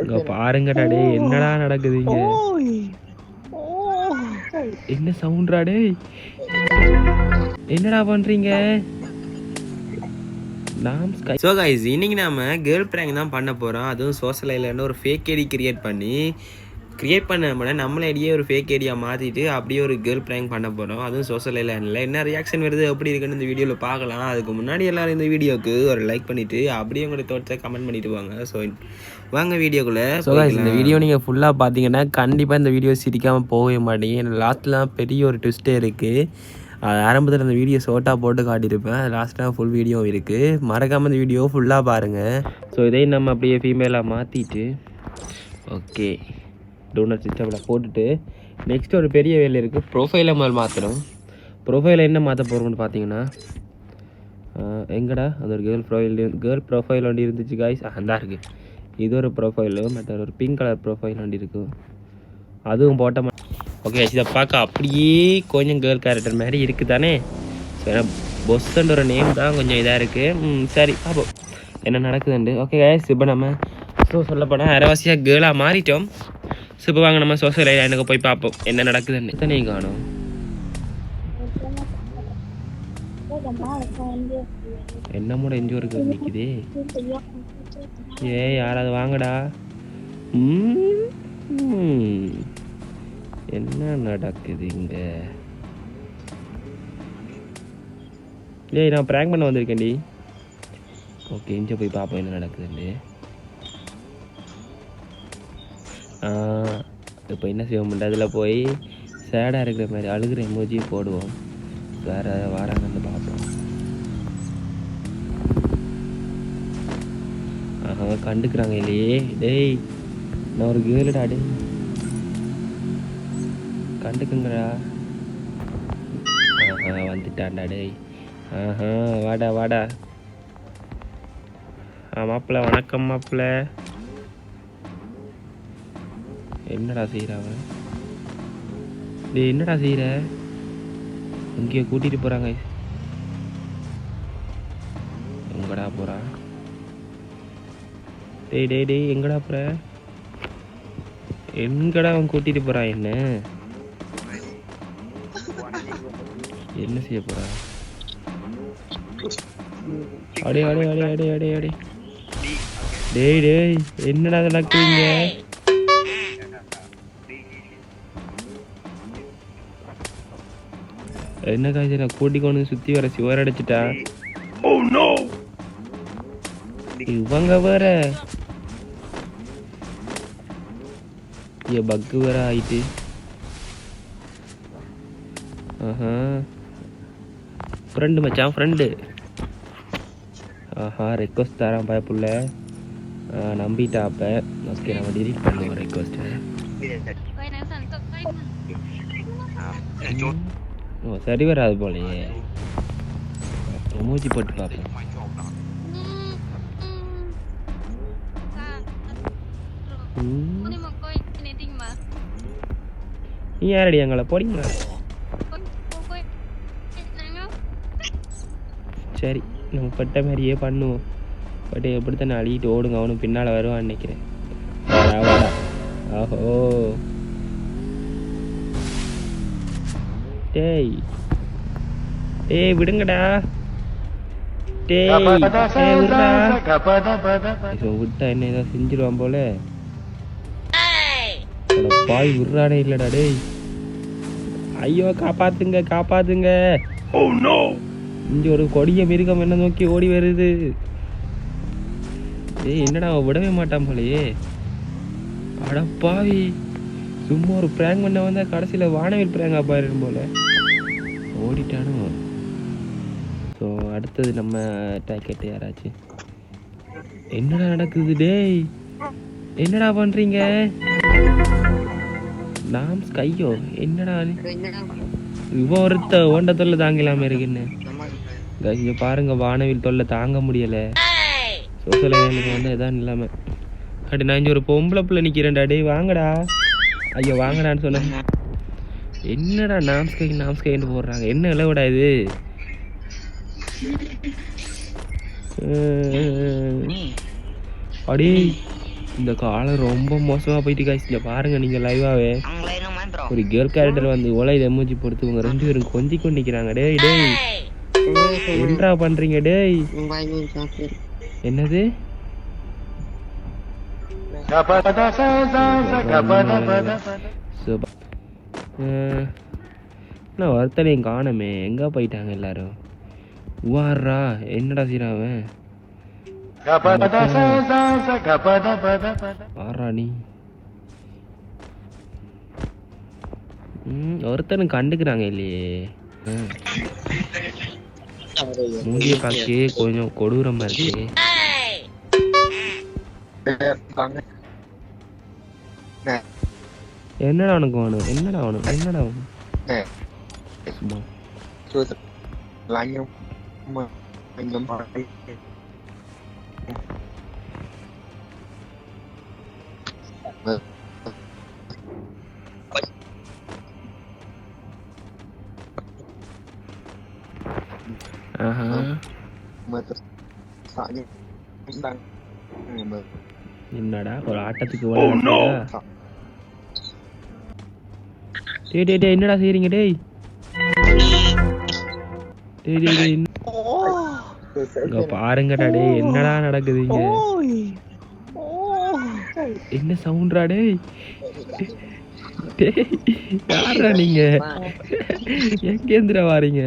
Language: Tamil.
இங்க பாருங்கடா டேய் என்னடா நடக்குது இங்க? என்ன சவுண்ட்ரா டேய்? என்னடா பண்றீங்க? ஸோ கைஸ் இன்னைக்கு நாம கேர்ள் ப்ராங்க் தான் பண்ண போறோம். அதுவும் சோஷியல் ஐலண்ட் ஒரு ஃபேக் ஐடி கிரியேட் பண்ணி கிரியேட் பண்ண நம்மளே ஐடியே ஒரு ஃபேக் ஐடியா மாற்றிட்டு அப்படியே ஒரு கேர்ள் ப்ராங்க் பண்ண போகிறோம் அதுவும் சோஷியல் ஐலாண்டில் என்ன ரியாக்ஷன் வருது எப்படி இருக்குன்னு இந்த வீடியோவில் பார்க்கலாம். அதுக்கு முன்னாடி எல்லாரும் இந்த வீடியோக்கு ஒரு லைக் பண்ணிவிட்டு அப்படியே உங்களை தோட்டத்தை கமெண்ட் பண்ணிட்டு வாங்க. ஸோ வாங்க வீடியோக்குள்ளே ஸோ இந்த வீடியோ நீங்கள் ஃபுல்லாக பார்த்தீங்கன்னா கண்டிப்பாக இந்த வீடியோ சிரிக்காமல் போகவே மாட்டீங்க. லாஸ்ட்லாம் பெரிய ஒரு ட்விஸ்ட்டே இருக்குது அது ஆரம்பத்தில் அந்த வீடியோ ஷோட்டாக போட்டு காட்டியிருப்பேன். லாஸ்ட்டாக ஃபுல் வீடியோ இருக்குது மறக்காமல் இந்த வீடியோ ஃபுல்லாக பாருங்கள் ஸோ இதையும் நம்ம அப்படியே ஃபீமேலாக மாற்றிட்டு ஓகே டோனர் சிஸ்டமில் போட்டுட்டு நெக்ஸ்ட் ஒரு பெரிய வேலை இருக்குது ப்ரொஃபைலை முதல் மாற்றணும் ப்ரொஃபைலை என்ன மாற்ற போகிறோம்னு பார்த்தீங்கன்னா எங்கடா? அது ஒரு கேர்ள் ப்ரொஃபைல் கேர்ள் ப்ரொஃபைல் வண்டி இருந்துச்சு காய்ஸ் அந்த இருக்குது இது ஒரு ப்ரொஃபைலு மற்ற ஒரு பிங்க் கலர் ப்ரொஃபைல் வண்டி இருக்கும் அதுவும் போட்ட ஓகே இதை பார்க்க அப்படியே கொஞ்சம் கேர்ள் கேரக்டர் மாதிரி இருக்குது தானே? ஸோ ஏன்னா பொஸ்ன்ற ஒரு நேம் தான் கொஞ்சம் இதாக இருக்குது சரி பார்ப்போம். என்ன நடக்குதுண்டு ஓகே guys இப்போ நம்ம ஸோ சொல்லப்போனால் அரைவாசியாக கேர்ளாக மாறிட்டோம். ஸோ இப்போ வாங்க நம்ம சோசியல் ஐலாண்டுக்கு போய் பார்ப்போம் என்ன நடக்குதுன்னு தானே காணும் என்னமோட எஞ்சி இருக்கு கேர்ள் நிற்குதே ஏ யாராவது வாங்கடா என்ன நடக்குது இங்க ஏய் நான் ப்ராங்க் பண்ண வந்திருக்கேன்டி ஓகே இங்கே போய் பார்ப்போம் என்ன நடக்குதுன்னு இப்போ என்ன செய்வோம் அதில் போய் சேடாக இருக்கிற மாதிரி அழுகிற எமோஜி போடுவோம். வேற வாராங்கன்னு பார்ப்போம். ஆஹா கண்டுக்கிறாங்க இல்லையே. டேய் நான் ஒரு கேளுடா டே கண்டுக்குங்கடா. ஆஹா வந்துட்டான்டா டேய். ஆஹா வாடா வாடா. ஆ மாப்பிள்ள வணக்கம் மாப்பிள்ள. என்னடா செய்கிற அவன் டேய் என்னடா செய்கிற இங்கேயோ கூட்டிகிட்டு போகிறாங்க எங்கடா போகிறான் டேய் டேய் டேய் எங்கடா போகிற எங்கடா அவன் கூட்டிட்டு போறான் என்ன? என்ன செய்ய போறா? அடே அடே அடே அடே அடே அடே. டேய் டேய் என்னடா அதை நடக்குறீங்க என்ன காய்ச்சி நான் கூட்டி கொண்டு சுத்தி வர சிவர் அடிச்சிட்டா? இவங்க வேற. ஏ பக்கு வேற ஆயிட்டு. ஆஹா. ஃப்ரெண்டு மச்சான் ஃப்ரெண்டு ஆஹா ரெக்வஸ்ட் தரான் பயப்புள்ள நம்பிட்டா அப்ப. ஓகே நம்ம டிலீட் பண்ணுவோம் ரெக்வஸ்ட்டை ஓ சரி வராது போலயே. மூச்சு போட்டு பார்ப்போம். நீ யாரடி எங்களை? போடிங்களா சரி நம்ம பட்ட மாதிரியே பண்ணுவோம். பட் எப்படித்தான் அழிட்டு ஓடுங்க அவனும் பின்னால் வருவான்னு நினைக்கிறேன். ஆஹோ. டேய். டேய். விடுங்கடா. டேய் டேய் விடுடா விட்டா என்ன ஏதோ செஞ்சிருவான் போல. அட பாய் விடுறானே இல்லடா டேய். ஐயோ காப்பாத்துங்க காப்பாத்துங்க. இங்க ஒரு கொடிய மிருகம் என்ன நோக்கி ஓடி வருது. ஏய் என்னடா அவன் விடவே மாட்டான் போலயே. அட பாவி. சும்மா ஒரு பிராங்க் பண்ண வந்தா கடைசியில வானவில் பிராங்கா பாரு போல. ஓடிட்டானோ? ஸோ அடுத்தது நம்ம டேக்கெட் யாராச்சும் என்னடா நடக்குது டேய்? என்னடா பண்றீங்க? நாம் கையோ என்னடா இவன் ஒருத்த ஓண்ட தொல்லை தாங்கலாம இருக்குன்னு. இங்க பாருங்க வானவில் தொல்லை தாங்க முடியல. சோசியல் எனக்கு வந்து எதான் இல்லாம அடி நான் இங்கே ஒரு பொம்பளை பிள்ளை நிக்கிறேன்டா. டேய் வாங்கடா. ஐயோ வாங்கடான்னு சொன்னேன். என்னடா நாம்ஸ்கை நாம்ஸ்கைன்னு போடுறாங்க. என்ன இளவுடா இது? அடே இந்த காலம் ரொம்ப மோசமா போயிட்டு காய்ச்சி இங்க பாருங்க நீங்க லைவாவே அவங்கள என்ன மாத்திரம் ஒரு கேர்ள் கேரக்டர் வந்து ஓலை எமோஜி போட்டு இவங்க ரெண்டு பேரும் கொஞ்சி கொண்டு நிக்கிறாங்க டேய். டேய் என்னடா பண்றீங்க டேய்? என்னது? சூப்பர். என்ன நான் ஒருத்தனையும் காணமே. எங்க போயிட்டாங்க எல்லாரும்? வாரா என்னடா சீராவன் வாரா நீ ம், ஒருத்தனும் கண்டுக்கிறாங்க இல்லையே மூங்கிய மூஞ்சிய கொஞ்சம் கொடூரமா இருக்கு என்னடா உனக்கு வேணும் என்னடா வேணும் என்னடா வேணும் சும்மா ஆஹா என்னடா ஒரு ஆட்டத்துக்கு விளையாடுறா டேய் டேய் டேய் என்னடா செய்றீங்க டேய்? டேய் டேய் டேய் இங்க பாருங்கடா டேய் என்னடா நடக்குது இங்க? என்ன சவுண்ட்ரா டேய்? டேய் யாரா நீங்க? எங்க இருந்துடா வாரீங்க?